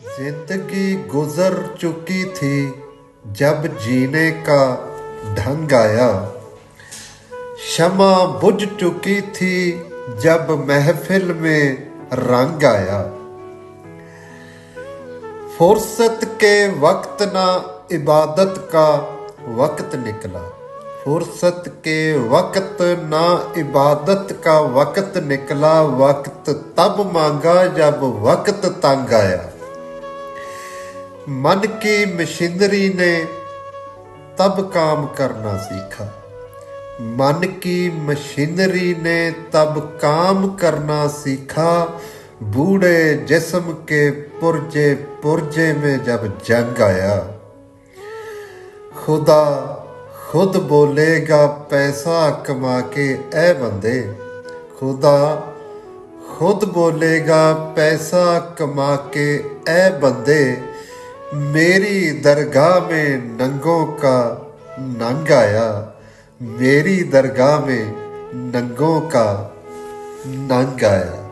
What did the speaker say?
زندگی گزر چکی تھی جب جینے کا ڈھنگ آیا۔ شمع بجھ چکی تھی جب محفل میں رنگ آیا۔ فرصت کے وقت نہ عبادت کا وقت نکلا۔ فرصت کے وقت نہ عبادت کا وقت نکلا۔ وقت تب مانگا جب وقت تنگ آیا۔ من کی مشینری نے تب کام کرنا سیکھا من کی مشینری نے تب کام کرنا سیکھا بوڑھے جسم کے پرجے پرجے میں جب جنگ آیا خدا خود بولے گا پیسہ کما کے اے بندے خدا خود بولے گا پیسہ کما کے اے بندے میری درگاہ میں ننگوں کا ننگ آیا میری درگاہ میں ننگوں کا ننگ آیا۔